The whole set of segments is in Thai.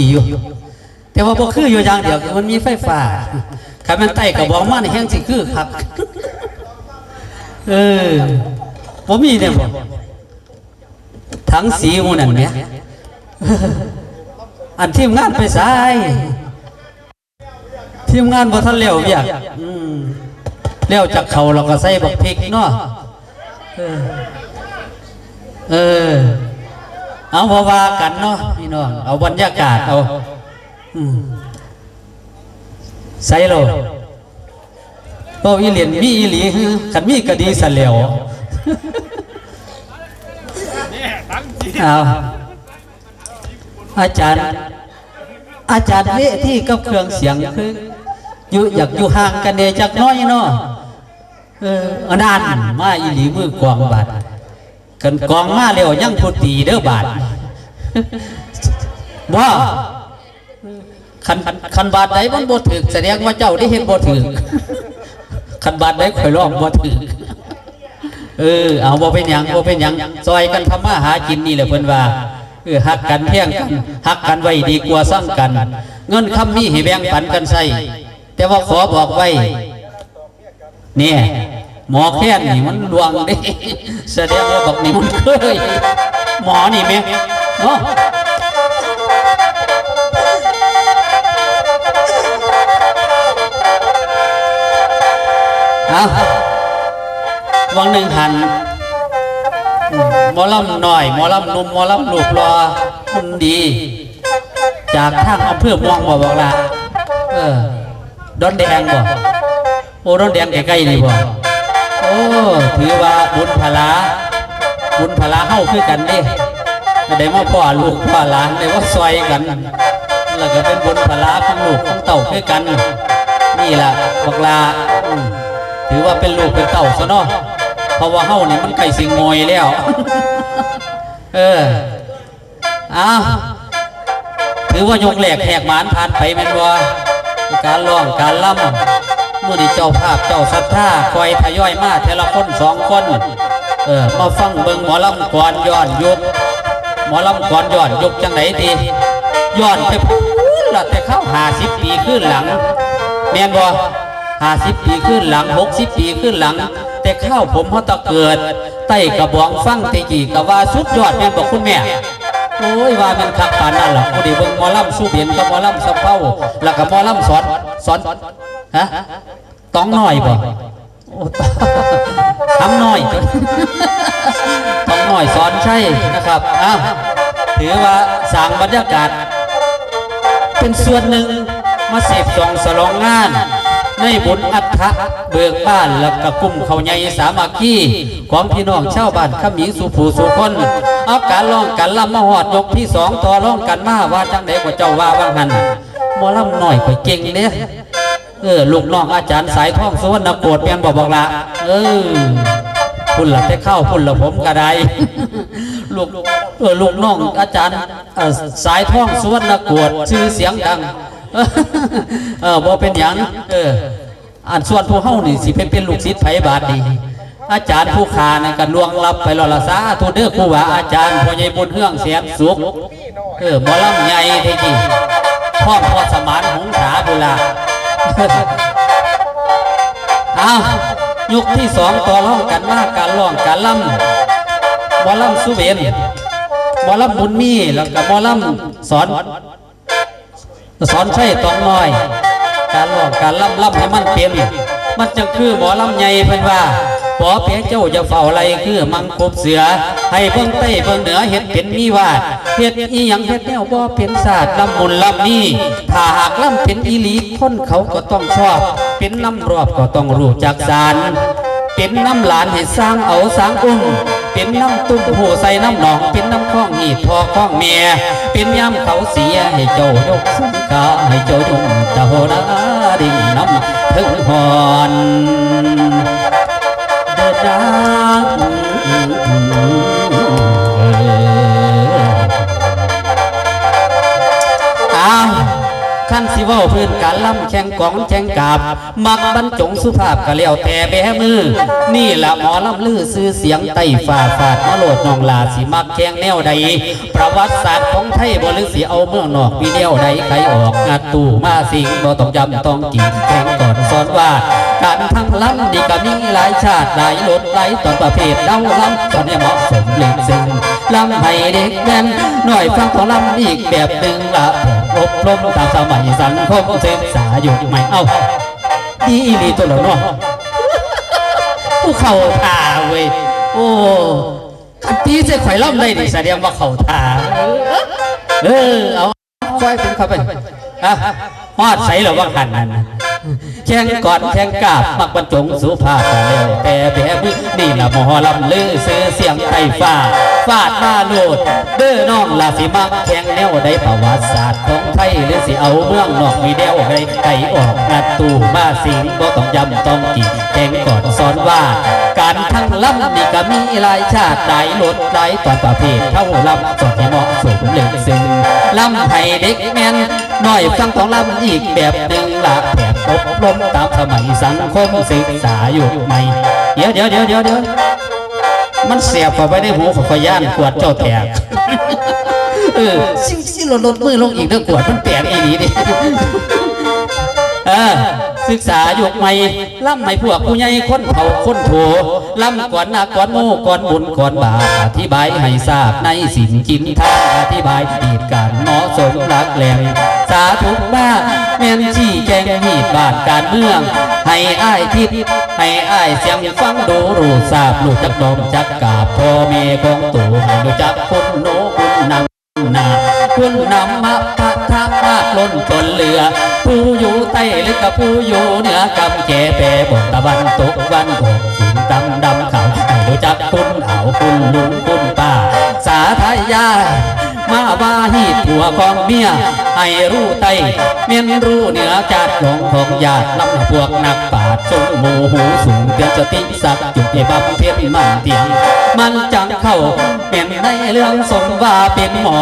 ีอยู่ แต่ว่าบ่คืออยู่อย่างเดียวมันมีไฟฟ้าคันมันไต่กระบอกมาในแห้งสิคือครับเออบ่มีเนี่ยบ่ทั้งสีมูนั่นเนี่ยอันทีมงานไปสายทีมงานบ่ทันเร็วเวียกอืมเร็วจากเขาเราก็ใส่บักพริกเนาะเออ เอาพอว่ากันเนาะพี่น้องเอาบรรยากาศเอาใส่โลโอ้อีเหรียญมีอีหลีฮึขันมีก็ดีสันแล้วเอาอาจารย์ อาจารย์เวที่กับเครื่องเสียงคืออยู่อยากอยู่ห่างกันเดจักน้อยเนาะเอออันนั้นมาอีหลีมือกวางบาด กันกองมาแล้วยังพูดตีเด้อบาดว่าคันคันบาดใดมันบ่ถึกแสดงว่าเจ้าได้เห็นบ่ถึกคันบาดใดข่อยร้องบ่ถึกเออเอาบ่เป็นหยังบ่เป็นหยังซอยกันทำมาหากินนี่แหละเพิ่นว่าเออฮักกันเพียงกันฮักกันไว้ดีกว่าสั่งกัน เงินคำนี้ให้แบ่งปันกันใส่แต่ว่าขอบอกไว้เนี่ย หมอแค่นี่มันดวงเด้แสดงว่าบักนี่มันเคยหมอนี่แม่เนาะเอวังหนึ่งหันมหมอลำหน่อยหมอลำนุ่มหมอลำลูกรอคุณดี จากทางอำเภอมองบ่บอกละเออดอนแดงบ่โอ้รถแดงใกล้ๆนี่บ่ โอ้ถือว่าบุญพลาบุญพลาเฮาคือกันเด้ได้มาพ่อลูกพ่อหลานได้ว่าซอยกันแล้วก็เป็นบุญพลาของลูกของเต่าคือกัน นี่ล่ะบักลาถือว่าเป็นลูกเป็นเต่าซะเนาะเพราะว่าเฮ้านี่มันไก่สิงงอยแล้ว เอออ้าวถือว่ายกแหลกแหกหมานผ่านไปแม่นบ่การร้องการล่ำ มื่อนี้เจ้าภาพเจ้าศรัทธาคอยทยอยมาเทละคนสองคนเออมาฟังเบิงหมอลำก่อนย้อนยุคหมอลำก่อนย้อนยุคจังไหนดีย้อนไปพูดละแต่เข้าหาสิบปีขึ้นหลังแม่นบ่หาสิบปีขึ้นหลังหกสิบปีขึ้นหลัง แต่เข้าผมเขาตะเกิดใต้กระบองฟังแตกี่กะว่าสุดยอดแม่นบอกคุณแม่โอ้ยว่ามันคักปานนั่นล่ะผู้ดีเบิ่งหมอลำสู้เบียนกับหมอลำสะเพ้าแล้วก็หมอลำสอนสอน ฮะต้องหน้อยบ่โอ้ทำหน้อยต้องหน้อยสอนใช่นะครับอ้าวถือว่าสร้างบรรยากาศ เป็นส่วนหนึ่งมาเสพสองสลองงาน ในบุญอัฐะเบิกบ้านและกระกุ้มเขาใหญ่สามัคคีของพี่น้องชาวบ้านขมิงสุภูสุคนเอาการร้องกันลำมาหอดยกที่สองต่อร้องกันมาว่าจังไดกว่าเจ้าว่าว่างหันมอลำหน่อยข่อเก่งเนี่ย เออลูกน้องอาจารย์สายท่องสวรรณโกดเมียนบอกบอกละเออพุ่นละแต่เข้าพุ่นละผมกระไดลูกเออลูกน้องอาจารย์เอ่อสายท่องสวรรณโกดชื่อเสียงดัง เออบ่เป็นหยังเอออันส่วนผู้เฮานี่สิเป็นเป็นลูกศิษย์ไผบาทนี่อาจารย์ผู้ขานั่นก็ล่วงลับไปแล้วละสาธุเด้อครูบาอาจารย์พ่อใหญ่บุญเฮืองแสนสุขเออหมอลำใหญ่เท่จีพ่อพ่อสมานหงษาบุลา อ้าวยุคที่สองต่อร้องกันมากการร้องการล่ำบอลำสุเวนบอล่ำบุญมีแล้วก็หมอลำสอน สอนใช่ตอนน้อย การร้องการล่ำล่ำให้มันเป็นมันจะคือหมอลำใหญ่เพิ่นว่า ปอเพียเจ้าจะเฝ้าไรคือมังกบเสือ ให้เบิ่งใต้เบิ่งเหนือเห็ดเป็นมีว่าเฮ็ดอีหยังเฮ็ดแนวบ่เป็นศาสตร์ลำมุนลำนี้ถ้าหากลำเป็นอีลีคนเขาก็ต้องชอบ เป็นน้ำรอบก็ต้องรู้จักสารเป็นน้ำหลานให้สร้างเอาสร้างอุ้มเป็นน้ำตุ้มโหใส่น้ำหนอง เป็นน้ำข้องหีดพอข้องเมียเป็นยามเขาเสียให้เจ้ายกสังกาให้เจ้ายงเจ้านาดิ่งน้ำถึงหอน เดินดังอ้าวขั้นสิว้าพื้นการล่ำแข่งกองแข่งกาบ มักบรรจงสุภาพก็แล้วแต่แบมือ นี่ละหมอลำลือซื้อเสียงไต่ฝ่าฟาดมาโลดนองลาสิมักแข่งแนวใด ประวัติศาสตร์ของไทยบ่ลือสิเอาเมืองนอกมีแนวใดใครออกงัดตู้มาสิงบ่ต้องจำต้องกินแข่งก่อนสอนว่า การทั้งลำดีก็มีหลายชาติหลายรสหลายตอนประเภทเดาลำตอนนี้เหมาะสมเล่นซึ่งลำให้เด็กแม่นหน่อยฟังของลำอีกแบบหนึ่งละอบรมตามสมัยสังคมศึกษาอยู่ใหม่เอ้าดีอีหลีตัวเราเนาะผู้เข้าท่าเว้ยโอ้คันตีเสียข่อยล้ำได้ดิแสดงว่าเข้าท่าเออเอาค่อยเป็นเข้าไปอะมอดใส่หรอว่าขันนั่น แข่งก่อนแข่งกาบมักบรรจงสุภาพกันเร็วแต่แบบนี้นี่ละหมอลำลือซื้อเสียงไทยฟ้าฟาดมาโลด เด้อน้องลาสิมักแข่งแนวใดประวัติศาสตร์ของไทยหรือสิเอาเมืองนอกมีแนวใดไก่ออกงัดตู้มาสิงบ่ต้องยำต้องกินแข่งก่อนสอนว่า การทั้งลำนี่ก็มีหลายชาติหลายรสหลายตอนประเภทเท่าล้ำสดให้เหมาะสมเล่นซึ่ง ลำให้เด็กแมนหน่อยฟังของลำอีกแบบหนึ่งหลากแบบตบลมตามสมัยสังคมศึกษาอยู่ใหม่เดี๋ยวเดี๋ยวเดี๋ยวเดี๋ยวเดี๋ยวมันเสียบเข้าไปในหูของขย่านขวดเจ้าแตกเออซิ่งๆลดลดมือลงอีกเด้อกวดมันแตกอีนี้ดิเออ ศึกษายุคใหม่ล่ำให้พวกผู้ใหญ่คนเฒ่าคนโถล่ำก่อนหนักก่อนโม่ก่อนบุญก่อนบาปอธิบายให้ทราบในสิ่งจินทางอธิบายเหตุการเหมาะสมรักแหลงสาธุบ้าแม่นชี้แจงหตุบาทการเมือง ให้อ้ายทิศให้อ้ายเสียงฟังดูรู้ทราบรู้จักดอมจักกาบพ่อแม่ของตู่ให้รู้จักคุณโนคุณนำนา คุณนำมาพระทักมาล้นจนเหลือ ผู้อยู่ใต้หรือกับผู้อยู่เหนือกำแก่แปบกตะวันตกวันตกสิงดำดำเขาให้รู้จักคุณเอาคุณลุงคุณป้าสาธยา มาว่าฮีดหัวของเมียให้รู้ไตเมียนรู้เหนือจาดของของญาติลำพวกนักปราดจงโมหูสูงเตือนสติสักจุดให้บับเพชรมันเตียง มันจังเข้าเป็นในเรื่องสมว่าเป็นหมอ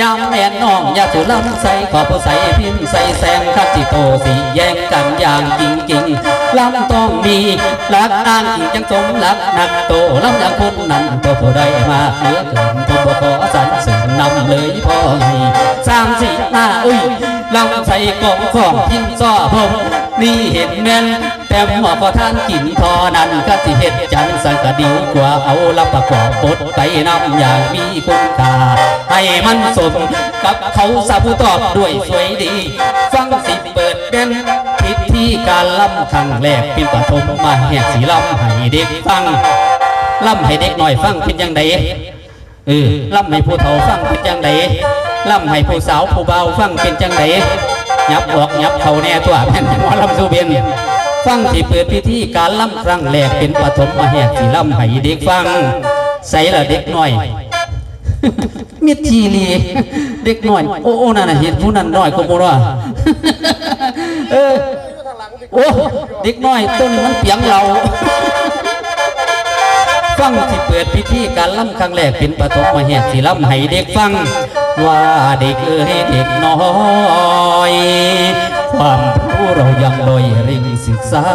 ยามแม่นน้องยาสุลำใส่ขอผู้ใส่พิมพ์ใส่แสงคัดจิโตสีแย่งกันอย่างจริงจริงลำต้องมีหลักอ้างอิงจังสมหลักหนักโตลำอย่างคนนั้นตัวผู้ใดมาเหลือเกินผมบ่ขอสรรเสริญนำเลยพ่อให้สางสีหน้าอุ้ยลำใส่กล่องของพิมพ์ซ้อผมนี่เห็นแม่นแต่หมอพอท่านกินทอนั้นก็สิเฮ็ดจังสังกะดีกว่าเอาลับประกอบบทไปนำอย่างมีคุณค่าให้มันสมกับเขาสาผู้ตอบด้วยสวยดี ฟังสิเปิดเด่นพิธีการล่ำครั้งแรกเป็นปฐมมาแหกสีล่ำให้เด็กฟังล่ำให้เด็กหน่อยฟังเป็นยังไง เออล่ำให้ผู้เฒ่าฟังเป็นยังไงล่ำให้ผู้สาวผู้เบาฟังเป็นจังไดยับออกยับเขาแน่ตัวแม่นหมอลำสุเบียนฟังที่เปิดพิธีการล่ำครั้งแรกเป็นปฐมมาแหกสีล่ำให้เด็กฟังใส่ละเด็กน้อยมิดทีรีเด็กน้อย โอ้โอ้นั่นน่ะเห็นผู้นั้นน้อยก็บ่ว่าเออโอ้เด็กน้อยต้นมันเปียงเรา งที่เปิดพิธีการล่ำครั้งแรกเป็นปฐมมาแหกสีล่ำให้เด็กฟัง ว่าเด็กเอ้ยเด็กน้อย ความรู้เรายังลอยเร่งศึกษา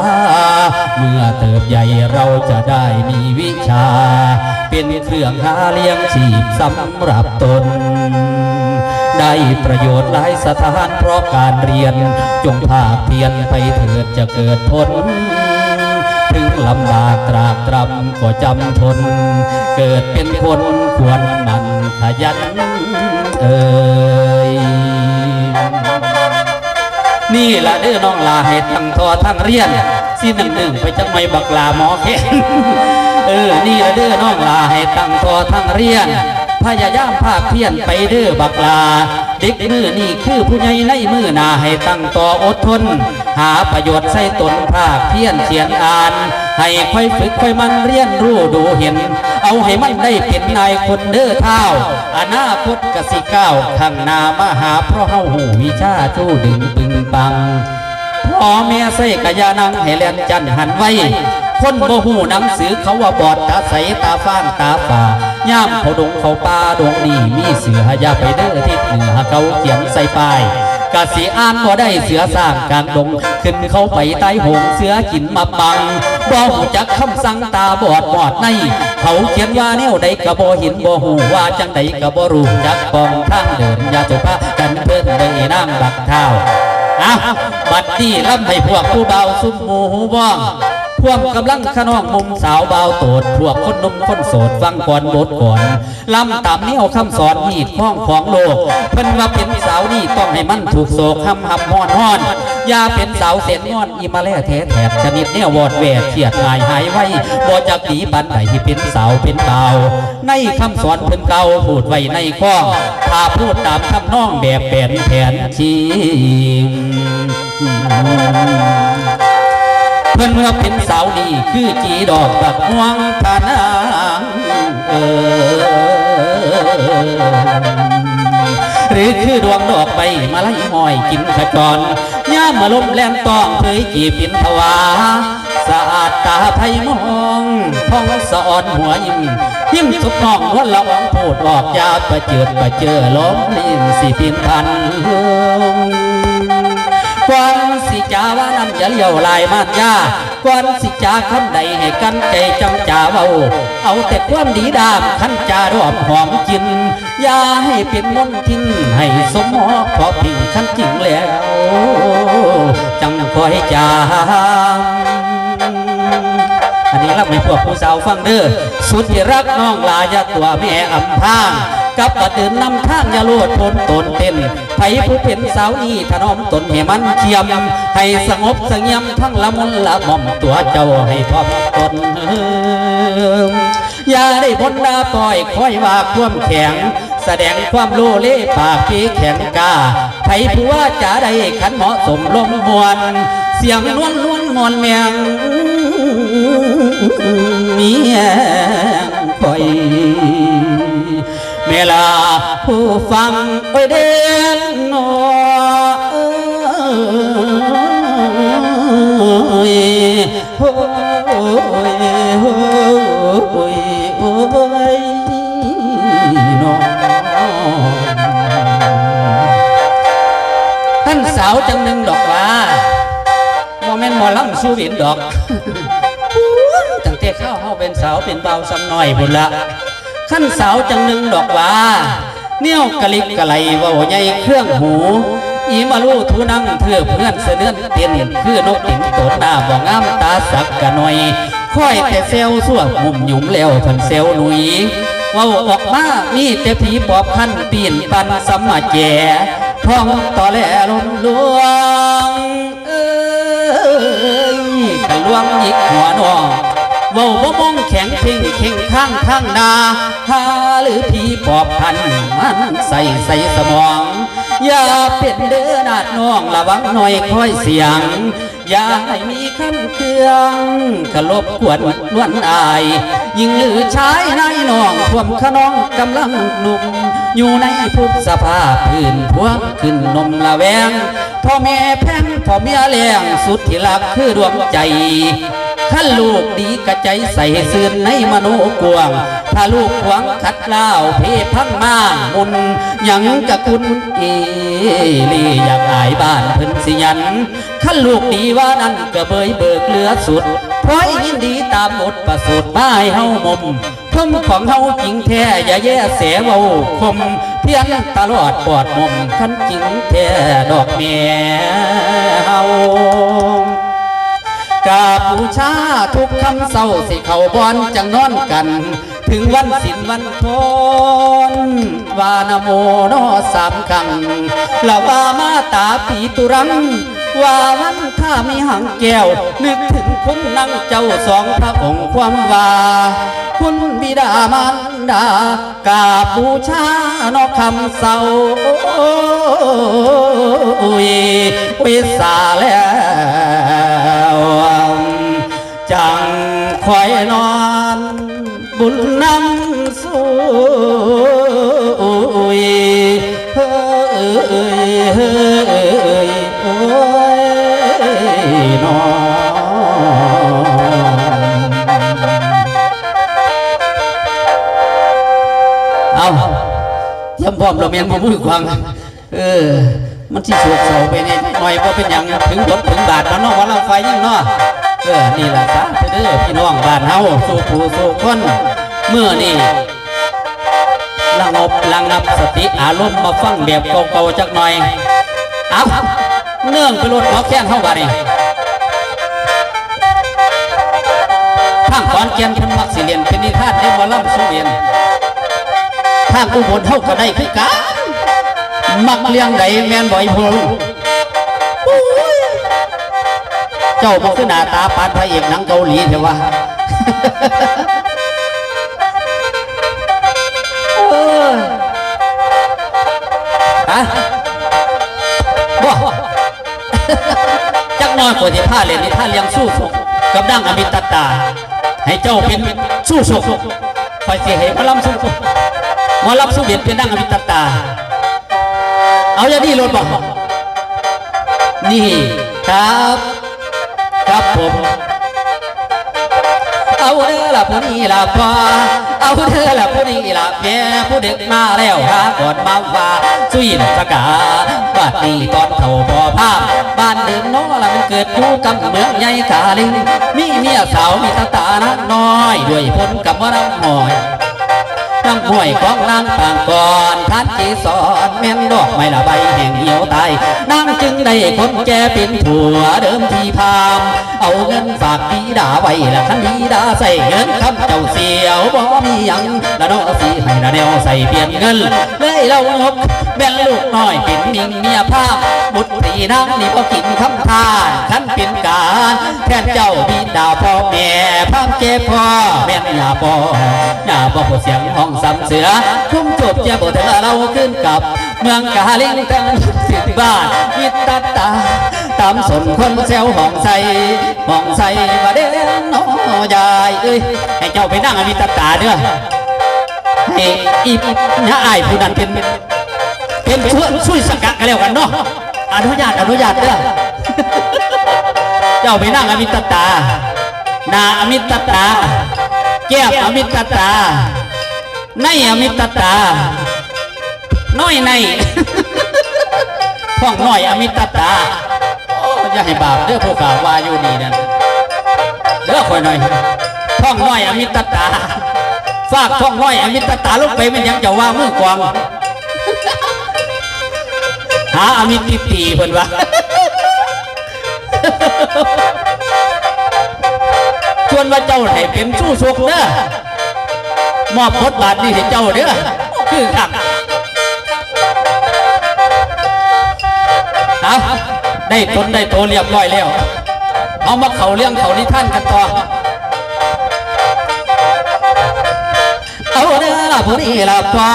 เมื่อเติบใหญ่เราจะได้มีวิชา เป็นเครื่องหาเลี้ยงชีพสำหรับตนได้ประโยชน์หลายสถานเพราะการเรียน จงภาคเพียรไปเถิดจะเกิดผล ถึงลำบากตรากตรำก็จำทน เกิดเป็นคนควรหมันขยันเอ่ยนี่ละเด้อน้องลาให้ทั้งทอทั้งเรียนสิหนึ่งหนึ่งไปจังไม่บักลาหมอเข็นเออ นี่ละเด้อน้องลาให้ทั้งทอทั้งเรียน พยายามภาคเพียรไปเด้อบักลา เด็กมือนี่คือผู้ใหญ่ในมือนาให้ตั้งต่ออดทน หาประโยชน์ใส่ตนภาคเพียรเขียนอ่าน ให้ค่อยฝึกค่อยมันเรียนรู้ดูเห็น เอาให้มันได้เป็นนายคนเด้อเท้าอนาคตกสิก้าวข้างหน้ามหาเพราะเฮาหูวิชาชู้ดึงปึงปังพ่อแม่ใส่กะยานังให้เลียนจันหันไว้คนโมหูหนังสือเขาว่าบอดตาใสตาฟ้างตาฝ่า ย่ามเขาดงเขาป่าดงนี่มีเสืออย่าไปเด้อทิศเหนือเขาเขียนใส่ป้ายกะสีอ่านบ่ได้เสือสร้างกลางดง ขึ้นเข้าไปใต้หงเสือกินมาบังบ่หูจักคำสั่งตาบอดบอดใน เขาเขียนว่าแนวใดกะบ่ห็นบ่หูว่าจังใดกะบ่รู้จักปองทางเดินยาสุภากันเพิ่นได้น้ำบักเท้าอ้าบัดนี้ล่ำให้พวกผู้เบาซุ่มหมู่หูบ้อง พวกกำลังขนองมุมสาวเบาวโตดพวกคนนมคนโสดฟังก่อนบทก่อนลำตามนี้เอาคำสอนมีดข้องของโลกเพิ่นว่าเป็นสาวนี่ต้องให้มันถูกโศกหำหำห้อนห้อนอย่าเป็นสาวเสียนงอนอีมาแล่แท้แถบชนิดแนววอดแวดเครียดหายหายไว้บ่จักดีปันใดที่เป็นสาวเป็นเบาในคำสอนเพิ่นเก่าพูดไว้ในข้องถ้าพูดตามคำน้องแบบแผนแผนจริง เพิ่อนเมื่อเป็นสาวนี่คือจีดอกบักม่วงทานางเออหรือคือดวงดอกใบมาไล่หอยกินขจรย่ามาลมแลมตองเคยจีปินทวาสะอาดตาไทยมองท้องสะอ่อนหัวยิ้มยิ้มสุกน้องนวลละอองพูดออกยาประเจิดประเจอล้มลิ้นสิปินพัน ก่อนสิจาว่าน้ำจะเลี้ยวลายมากยาก่อนสิจาคำใดให้กันใจจังจาเว้าเอาแต่ความดีดามขันจาดอมหอมกินอย่าให้เป็นมนทินให้สมหมอพอพิงขันจริงแล้วจังคอยจางอันนี้รับให้พวกผู้สาวฟังเด้อสุดที่รักน้องลายาตัวแม่อำพาง กับกระตือนนำทางอยาโลดพนตนเต้นไผผู้เป็นสาวนี่ถนอมตนให้มันเทียม ให้สงบสงี่ยมทั้งละมุนละม่อมตัวเจ้าให้ทอมตนอย่าได้พ้นดาปล่อยคอยว่าความแข็ง แสดงความโลเล่ปากปีแข็งกาไผผู้ว่าจะได้ขันเหมาะสมลมมวน เสียงนวลนวลมอนแมงเมียคอย ลาผู้ฟังไปเด่นนโอ้ยโอ้ยโอ้ยโอ้ยนอท่านสาวจังหนึ่งดอกว่าโมเมนต์หมอลำสู้วินดอกตั้งแต่เข้าเฮาเป็นสาวเป็นเบาซ้ำน้อยพุ่นละ ขั้นสาวจังหนึ่งดอกว่าเนี่ยวกะลิกกะไลว่าใหญ่เครื่องหูอีมาลูทูนังเพื่อเพื่อนเสนือนเตียนคือนกติ่งตดหน้าบ่งามตาสักกะหน่อยค่อยแต่เซลสั่วมุมหยุมแล้วพันเซลหนุยว่าออกมามีแต่ผีปอบพันปีนปันสมมาแก่ท้องต่อแหลลมลวงเอ้ยกะลวงหยิกหัวน้อง เว้าบ่มองแข็งเพ่งเข่งข้างข้างนาหาหรือผีปอบพันมันใส่ใส่สมอง อย่าเป็นเด้อนาดน้องระวังหน่อยค่อยเสียง อย่าให้มีคำเครื่องขลบกวนล้วนอาย ยิ่งหรือชายนายน้องท่วมขนองกำลังหนุ่มอยู่ในพุทธสภาพพื้นพวงขึ้นนมละแวงพ่อแม่แพงพ่อเมียแรงสุดที่รักคือดวงใจ ขั้นลูกดีกระใจใส่เสื่อนในมโนกวางถ้าลูกหวังขัดเล่าวเพพังมามุนยังกะคุณเอลีอยากอายบ้านเพิ่นสิยันขั้นลูกดีว่านั้นก็เบยเบิกเลือสุดเพราะยินดีตามบทประสูตรมาให้เฮามมคมของเฮาจริงแท้อย่าแย่เสเว้าคมเพียงตลอดปอดมมคันจริงแท้ดอกแม่เฮา กาบูชาทุกคำเศร้าสิเขาบอนจังนอนกัน ถึงวันสินวันทนวานโมโนสามครั้งละวามาตาปีตุรังว่าวันถ้ามีหังแก้ว นึกถึงคุณนั่งเจ้าสองพระองค์ความว่าคุณบิดามารดากาบูชานอกคำเศร้าอ้ยวิสาแล้ว คอยนอน บุญนำสู่ยเฮ้ยเฮ้ยโอ้ยนอนเอาทำพร้อมเราเมียนมามือควังเออมันสิสวกเสาไปในหน่อยว่าเป็นหยังถึงบทถึงบาทแล้วนาะว่าเราไฟยิ่งเนาะ เออนี่แหละสาธุเด้อพี่น้องบ้านเฮาสู่ผู้สู่คนเมื่อนี่ระงบระงับสติอารมณ์มาฟังแบบเก่าๆจักหน่อยเอาเนื่องไปรถหมอแค้นเฮาบาดนี้ทางขอนแก่นพิ่นมักสิเรียนเป็นนิทานในหมอลำสุเวียนทางอุบลเฮาก็ได้คือกันมักเลี้ยงใดแม่นบ่อยพง เจ้าบ่คือหน้าตาปานพระเอกหนังเกาหลีเถอะวะเออฮะบ่จักหน้อยกว่าที่ผ้าเล่นนี่ท่าเลี้ยงสู้สุกกับดั้งอมิตตา ให้เจ้าเป็นสู้สุกคอยสิให้หมาลำสู้สุกหมาลำสู้เบียดเป็นดั้งอมิตตา เอาอย่าดีรถบอกนี่ครับ ครับผม เอาเด้อละผู้นี้ละพอเอาเด้อละผู้นี้ละแม่ผู้เด็กมาแล้วหาก่อนมาว่าสุยนสกาบัดนี้ตอนเท่าพอภาพบ้านเดิมน้อละมันเกิดอยู่กับเมืองใหญ่กาลิงมีเมียสาวมีตาตานักน้อยด้วยพ้นกับว่าน้ำหอย น้ำห้วยของนางต่างก่อนท่านจีสอนแม่นดอกไม้ละใบแห่งเหี่ยวตายนางจึงได้คนแก่เป็นผัวเดิมทีพาม เอาเงินฝากดีดาไว้ละคันดีดาใส่เงินคำเจ้าเสียวบ่มีหยังละน้อสิให้ละแนวใส่เปลี่ยนเงินเลยเรายกแบ่ลูกน้อยเป็นมิงเมียภาพบุตรีนางนี่บ่กินคำทานคันเป็นการแทนเจ้าบิดาพ่อแม่พามเจ็บพ่อแม่นยาพ่ออย่าบอกเสียงห้องสำเสือคุ้มจบเจ้าบทเราขึ้นกับ เมืองกาลิงกันสิบบ้านมิตรตา ตามสนคนเซลห้องใสห้องใสมาเด่นน้อยายเอ้ยให้เจ้าไปนั่งอมิตรตาเด้อให้อีน้าอายผู้นั้นเป็นเป็นช่วยช่วยสกัดกันแล้วกันเนาะอนุญาตอนุญาตเด้อเจ้าไปนั่งอมิตรตานาอมิตรตาแก้มอมิตรตา ในอมิตรตา น้อยในห้องน้อยอมิตรตาโอ้อย่าให้บาปเด้อผู้กล่าวว่าอยู่นี่นั่นเด้อคอยหน่อยห้องน้อยอมิตรตาฝากห้องน้อยอมิตรตาลงไปมันยังจะว่ามือกวางหาอมิตรตีเพิ่นว่าชวนว่าเจ้าให้เป็นสู้สุกเด้อ มอบบทบาทนี้ให้เจ้าเด้อคือขักเอาได้ตนได้โตเรียบร้อยแล้ว เอามาเขาเรื่องเขานิท่านกันต่อเอาเด้อผู้นี้ล่ะพ่อ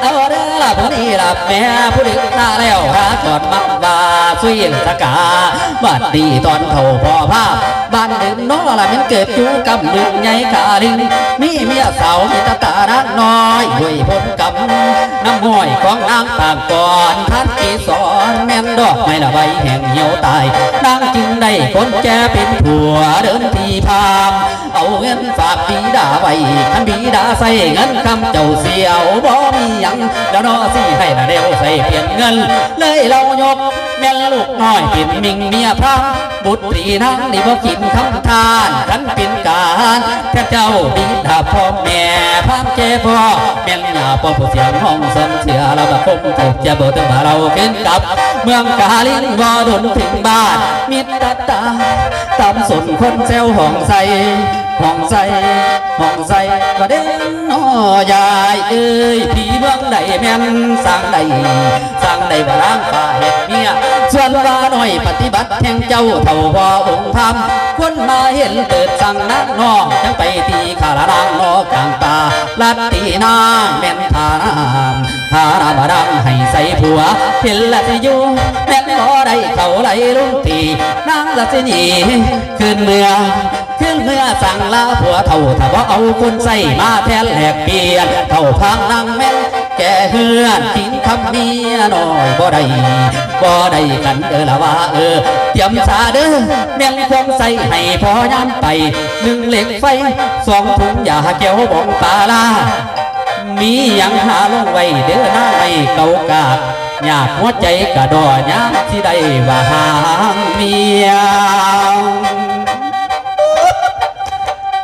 เอาเด้อล่ะผู้นี้ล่ะแม่ผู้ดึกตาแล้วหาก่อนมักว่าสุยสกาบัดดีตอนเท่าพ่อภาพ บ้านเดิมน้อละมันเก็บอยู่กับเมืองใหญ่กาลิงมีเมียสาวมีตาตาระน้อยห้วยพ้นกับน้ำห้อยของนางต่างก่อนท่านที่สอนแม่นดอกไม้ละใบแห่งเหี่ยวตายนางจึงได้คนแก่เป็นผัวเดินทีพาม เอาเงินฝากบิดาไว้คันบิดาใส่เงินคำเจ้าเสียวบ่มีหยังแล้วนอสิให้ละเดียวใส่เปลี่ยนเงิน เลยเรายกแม่ลูกน้อยเป็นมิงเมียพระบุตรีนางนี่บ่กินคำทานคันเป็นการแค่เจ้าบิดาพ่อแม่พามเจพ่อแม่นยาพ่อผู้เสียงห้องสนเสียเราก็คงถูกจะบิดถึงมาเราขึ้นกับ เมืองกาลินบ่ดนถึงบ้านมิตรตาตามสนคนเซลห้องใส ห้องใสห้องใสก็เด่นน้อยายเอ้ยผีเมืองใดแม่นสร้างใดสร้างใดว่าล้างป่าเห็ดเมียส่วนว่าน้อยปฏิบัติแห่งเจ้าเท่าพ่อองค์ธรรมคนมาเห็นเติดสั่งนักน้องจังไปตีขาละนางนอกกลางป่าลัดตีนางแม่นทานามทานาบดังให้ใส่ผัวเห็นละสิอยู่แม่นบ่ได้เขาไหลลุงตีนางละสิหนีขึ้นเมือง ขึ้นเมื่อสั่งลาผัวเท่าถ้าว่าเอาคนใส่มาแทนแหลกเปลี่ยนเท่าพังนางแม่นแก่เฮือนทิ้งคำเมียน้อยบ่ได้บ่ได้กันเด้อละว่าเออเตรียมสาเด้อแม่นควงใส่ให้พอยามไปหนึ่งเหล็กไฟสองถุงยาแก้วบองปลาลามียังหาลงไว้เด้อหน้าไม่เก่ากาดอยากหัวใจกระดอยามที่ได้ว่าหางเมีย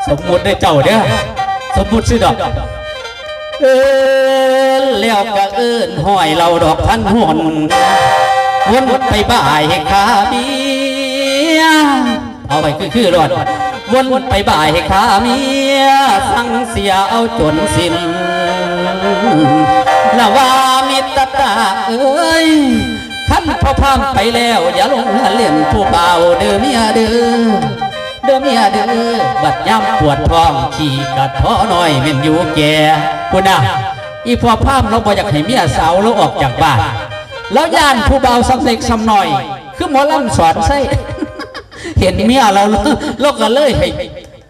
สมมุติได้เจ้าเด้อสมมุติสิดอกเอินแล้วก็เอินห้อยเราดอกพันหนวนไปบ่ายให้ขาเมียเอาไปคือคือรอดวนไปบ่ายให้ขาเมียสั่งเสียเอาจนสิ้นละว่ามิตรตาเอ้ยขันพอพามไปแล้ว อย่าลงเล่นผู้เบาเด้อเมียเด้อ เด้อเมียเด้อบัดย่ำปวดท้องขี่กระท้อน้อยเป็นอยู่แก่คุณน่ะอีพอพามเราบ่อยากให้เมียสาวเราออกจากบ้าน แล้วย่านผู้เบาสำเร็จสำหน่อย คือหมอลำสอนใส่เห็นเมียเราเราก็เลยให้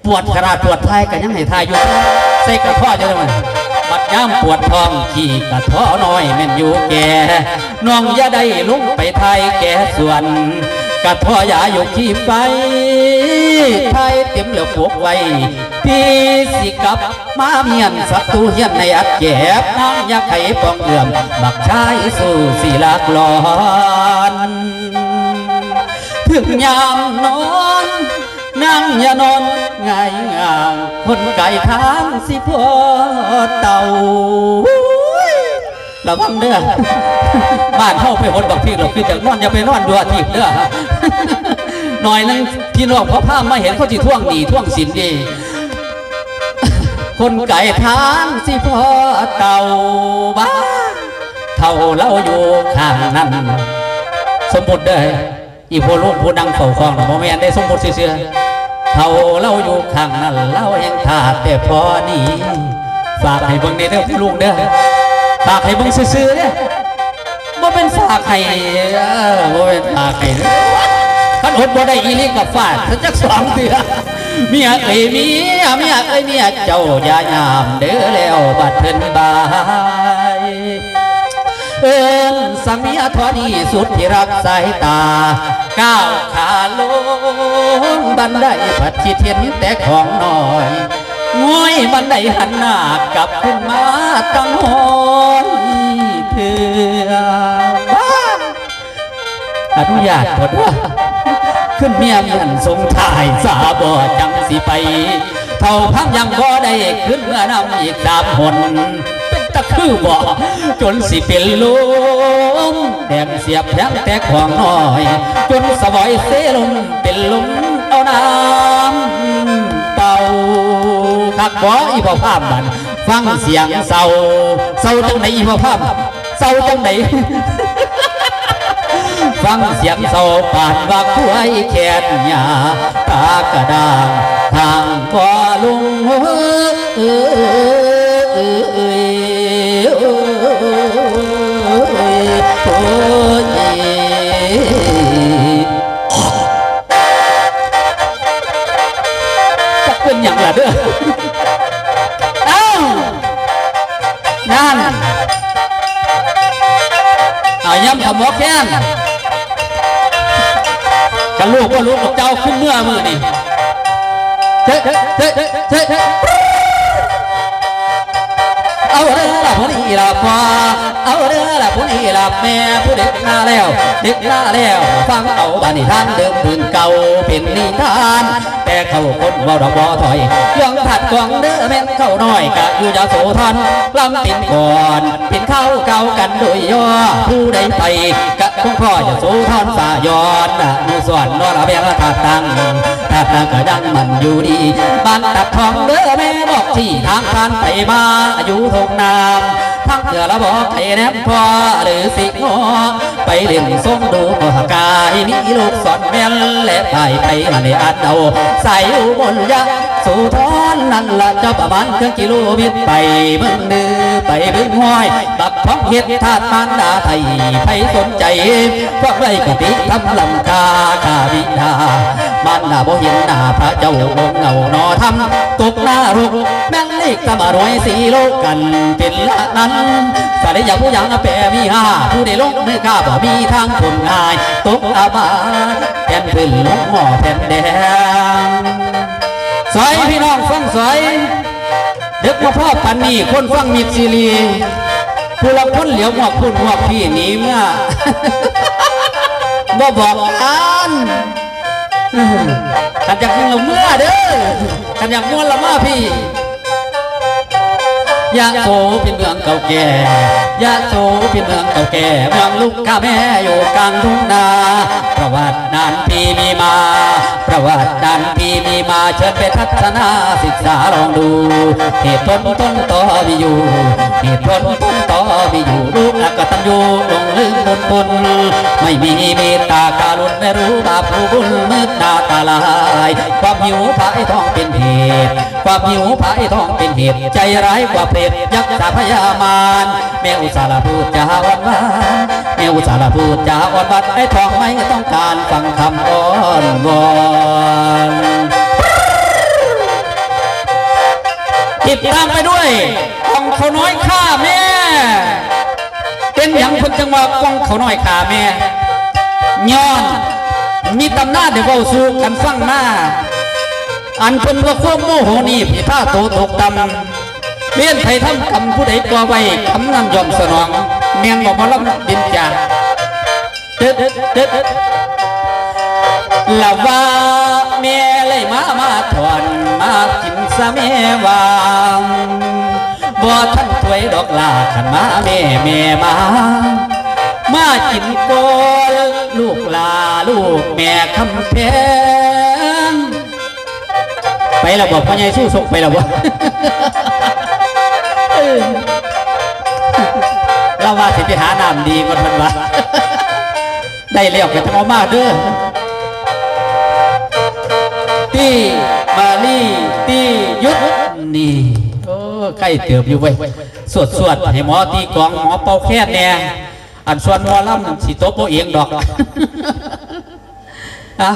ปวดขนาปวดทายกันยังให้ทายอยู่ใส่กระท้อจะได้มันบัดย่ำปวดท้องขี่กระท้อน้อยแม่นอยู่แก่น้องอย่าได้ลงไปไทยแก่ส่วน กะท้อยาอยู่ที่ไฟไทยเต็มเหลือพวกไว้พี่สิกับมาเมียนศัตรูเฮียนในอัดแก็บนางอยากไข่ปองเอื่อมบักชายสู่สีลักลอนถึงยามนอนนั่งอย่านอนไงายง่างคนไก่ทางสิพอเต่า ระวังเด้อบ้านเข้าไปหดบักพี่เราคือจากนอนอย่าไปนอนดูอาทิตย์เด้อหน่อยนึงพี่น้องเขาพามาเห็นเขาจีท่วงดีท่วงสินดี คนไก่ทางสิพอเต่าบ้าเท่าเราอยู่ข้างนั้นสมมุติเด้ออีผู้รุ่นผู้ดังเฝ้าคลองโมแมนได้สมมุติเสื่อๆเท่าเราอยู่ข้างนั้นเรายังขาดแต่พอนี้ฝากให้เบิ่งในเด้อพี่ลุงเด้อ ฝากให้บิ่งซื่อๆเด้อบ่เป็นฝากให้เออบ่เป็นฝากให้เด้อคันอดบ่ได้อีลีกับฟาดสักจักสองเดือนเมียเอ้ยเมียเมียเอ้ยเมียเจ้าอย่ายามเด้อแล้วบัดเพิ่นบายเอินสามีทอนีสุดที่รักสายตาก้าวขาลงบันไดผัดชิดเห็นแต่ของน้อย ง้อยบันไดหันหน้ากลับขึ้นมาตั้งหอนเถื่อบ้าอนุญาตกดว่าขึ้นเมียมียนทรงถ่ายสาบอจังสิไป เท่าพังยังก็ได้ขึ้นเมื่อนำอีกสามหนเป็นตะคือบ่จนสิเป็นลมแดงเสียบแทงแต่ของน้อย จนสวอยเสลมเป็นลมเอาน้ำเป่า คักบ่อีพ่อภาพบันฟังเสียงเศร้าเศร้าจังไหนอีพ่อภาพเศร้าจังไหนฟังเสียงโซปานว่าคุ้ยแขนหยาตากระดางทางพอลุงเอ้ยเอ้ย เอาย้ำขมอแค้นกันลูกว่าลูกกับเจ้าขึ้นเมื่อมือนี่เฮ้เฮ้เฮ้เฮ้เฮ้เอาเด้อละผู้นี้ละพ่อเอาเด้อละผู้นี้ละแม่ผู้เด็กมาแล้ว เด็กลาแล้วฟังเอาบานิทานเดิมพื้นเก่าเป็นนิทาน แต่เขาคนว่าดอกบ่ถอยยังถัดกองเด้อแม่นเข้าน้อยกะอยู่ยาโสธรลำปินก่อนปินเข้าเก่ากันโดยย่อผู้ใดไปกะคงพ่อจะโสธรสายอนน่ะมือส่วนนอระเบียงถาดตังถาดตังก็ยังมันอยู่ดีบ้านตัดทองเด้อแม่บอกที่ทางผ่านไปมาอยู่ทงน้ำ ทั้งเสือละบอกไข่แนบพอหรือสิงอไปเล่นส้มดูมหากายมีลูกสอนแม่นและไปไปมาในอัดเอาใส่อุบลยะสู่ทอนนั่นละเจ้าประมาณเครื่องกิโลเมตรไปเมืองเนือไปบึงห้อย บักท้องเฮ็ดทาดมานดาไทยใครสนใจพวกไรกติทำลำคาคาวิดามันดาบ่เห็นหน้าพระเจ้าำตกหน้ารุกแม่นเลขตะมารวยสีโลกกันเป็นละนั้นสาริยาผู้ยังแปรมีห้าผู้ได้ลงมือข้าบ่มีทางคนง่าย ตกอาบาแผ่นพื้นลงหม้อแผ่นแดงสอยพี่น้องฟังสอยเด็กมาพ่อปันนี่คนฟังมิดซีรีผู้ละคนเหลียวหมวกพูดหมวกพี่หนีเมื่อบ่บอกกัน กันอยากมึงละเมื่อเด้อกันอยากม่วนละมาพี่ยะโสเป็นเมืองเก่าแก่ยะโสเป็นเมืองเก่าแก่เมืองลูกข้าแม่อยู่กลางทุ่งนา ประวัตินานปีมีมา ประวัตินานปีมีมาเชิญไปทัศนาศึกษาลองดู เหตุผลต้นต่อมีอยู่ เหตุผลต้นต่อมีอยู่ลูกอักตันยูลงลืมบุญบุญไม่มีายความหิวพายทองเป็นเหตุความหิวพายทองเป็นเหตุใจร้ายกว่าเปรตยักษ์สาพยามารแมวอุตสาหพูดจาอ่อนหวานแมวอุตสาหพูดจาอ่อนหวานไอ้ทองไม่ต้องการฟังคำอ้อนวอนติดตามไปด้วยกองเขาน้อยข้าแม่ เป็นอย่างคนจังหวะกองเขาน้อยข้าแม่ย้อน มีตำหน้าเดี๋ยวเราสู้กันฟังหน้าอันเพิ่นว่าควบโมโหนี่ผีผ้าโตตกดำเลี้ยนไทยทำคำผู้ใดก่อไว้คำนั้นยอมสนองเมียงบอกมาลำดินจ่าเด็ดเด็ดละว่าแม่เลยมามาถอนมากินซะแม่วางบ่ท่านถวยดอกลาขันมาแม่แม่มา มากินโกล ลาลูกแม่คำแพงไปแล้วบอกพ่อใหญ่สู้ส่งไปแล้ววะเออเราว่าสิไปหาน้ำดีมันมันวะได้แล้วกันทั้งเอามาเด้อตีมาลี่ตียุดนี่โอ้ใกล้เติบอยู่เว้ยสวดสวดให้หมอตีกองหมอเป่าแค่แน่อันส่วนหมอลำสิโตะโปเองดอก อะ